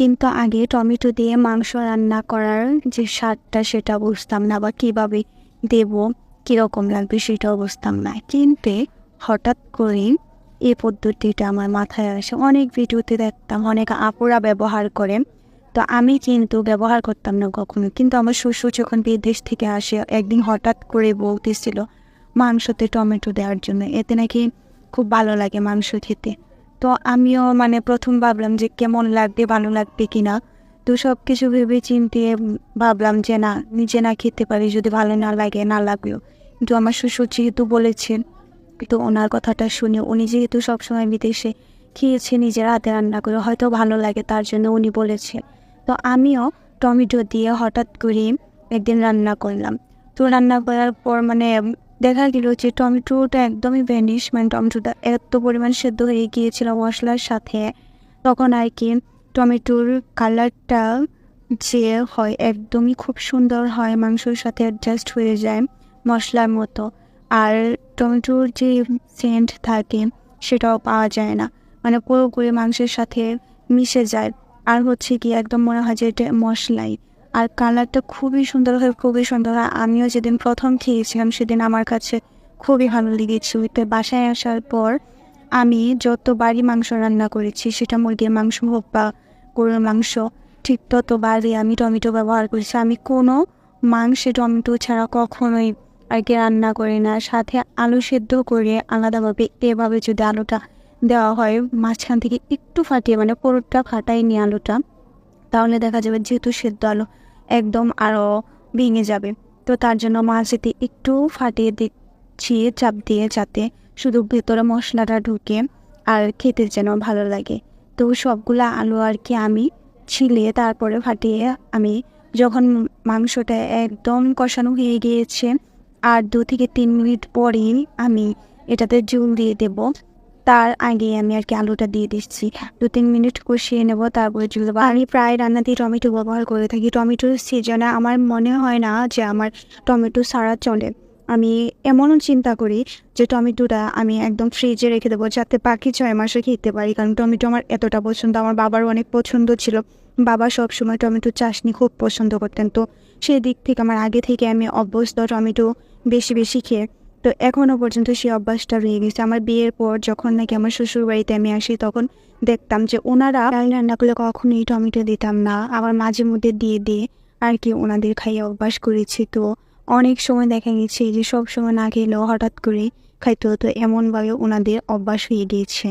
কিন্তু আগে টমেটো দিয়ে মাংস রান্না করার যে স্বাদটা সেটা বুঝতাম না বা কীভাবে দেব, কীরকম লাগবে সেটাও বুঝতাম না। কিন্তু হঠাৎ করে এই পদ্ধতিটা আমার মাথায় আসে। অনেক ভিডিওতে দেখতাম, অনেক আপুরা ব্যবহার করে তো আমি কিন্তু ব্যবহার করতাম না কখনো। কিন্তু আমার শ্বশুর যখন বিদেশ থেকে আসে, একদিন হঠাৎ করে বলতেছিল মাংসতে টমেটো দেওয়ার জন্য। এতে নাকি খুব ভালো লাগে মাংস খেতে। তো আমিও মানে প্রথম ভাবলাম যে কেমন লাগবে, ভালো লাগবে কি না তো সব কিছু ভেবে চিনতে ভাবলাম যে না, নিজে না খেতে পারি, যদি ভালো না লাগে, না লাগলেও। কিন্তু আমার শ্বশুর যেহেতু বলেছেন, তো ওনার কথাটা শুনে উনি যেহেতু সবসময় বিদেশে খেয়েছে, নিজের হাতে রান্না করে, হয়তো ভালো লাগে, তার জন্য উনি বলেছে। তো আমিও টমেটো দিয়ে হঠাৎ করে একদিন রান্না করলাম। তো রান্না করার পর মানে দেখা গেল যে টমেটোটা একদমই ভ্যানিশ মানে টমেটোটা এত পরিমাণ সেদ্ধ হয়ে গিয়েছিল মশলার সাথে। তখন আর কি টমেটোর কালারটা যে হয় একদমই খুব সুন্দর হয়, মাংসর সাথে অ্যাডজাস্ট হয়ে যায় মশলার মতো। আর টমেটোর যে সেন্ট থাকে সেটাও পাওয়া যায় না মানে পুরোপুরি মাংসের সাথে মিশে যায়। আর হচ্ছে কি, একদম মনে হয় যে এটা মশলাই। আর কালারটা খুবই সুন্দর হয়, খুবই সুন্দর হয়। আমিও যেদিন প্রথম খেয়েছিলাম, সেদিন আমার কাছে খুবই ভালো লেগেছিল। তো বাসায় আসার পর আমি যত বাড়ি মাংস রান্না করেছি, সেটা মুরগির মাংস হোক বা গরুর মাংস, ঠিক ততবারই আমি টমেটো ব্যবহার করেছি। আমি কোনো মাংসে টমেটো ছাড়া কখনোই আর কি রান্না করি না। সাথে আলু সেদ্ধ করে আলাদাভাবে এভাবে যদি আলুটা দেওয়া হয়, মাঝখান থেকে একটু ফাটিয়ে মানে পুরোটা ফাটাইনি আলুটা। তাহলে দেখা যাবে যেহেতু সেদ্ধ আলু একদম আরও ভেঙে যাবে। তো তার জন্য মাঝেতে একটু ফাটিয়ে দিচ্ছি, চাপ দিয়ে যাতে শুধু ভেতরে মশলাটা ঢুকে আর খেতে যেন ভালো লাগে। তো সবগুলো আলু আর কি আমি ছিলে তারপরে ফাটিয়ে আমি যখন মাংসটা একদম কষানো হয়ে গিয়েছে, আর দু থেকে তিন মিনিট পরেই আমি এটাতে জল দিয়ে দেব। তার আগে আমি আর কি আলুটা দিয়ে দিচ্ছি। দু তিন মিনিট কষিয়ে নেব, তারপরে দেবো আমি প্রায় রান্নাতেই টমেটো ব্যবহার করে থাকি। টমেটোর সিজনে আমার মনে হয় না যে আমার টমেটো সারা চলে। আমি এমনও চিন্তা করি যে টমেটোটা আমি একদম ফ্রিজে রেখে দেবো যাতে পাখি ছয় মাসে খেতে পারি। কারণ টমেটো আমার এতটা পছন্দ, আমার বাবার অনেক পছন্দ ছিল। বাবা সব সময় টমেটো চাশনি খুব পছন্দ করতেন। তো সেই দিক থেকে আমার আগে থেকে আমি অভ্যস্ত টমেটো বেশি বেশি খেয়ে তো এখনও পর্যন্ত সেই অভ্যাসটা রয়ে গেছে। আমার বিয়ের পর যখন নাকি আমার শ্বশুর বাড়িতে আমি আসি, তখন দেখতাম যে ওনারা ডাল রান্না করলে কখনোই টমেটো দিতাম না। আবার মাঝে মধ্যে দিয়ে দিয়ে আর কি ওনাদের খাইয়ে অভ্যাস করেছি। তো অনেক সময় দেখা গেছে যে সব সময় না খেলেও হঠাৎ করে খাইতে হতো। এমনভাবে ওনাদের অভ্যাস হয়ে গিয়েছে।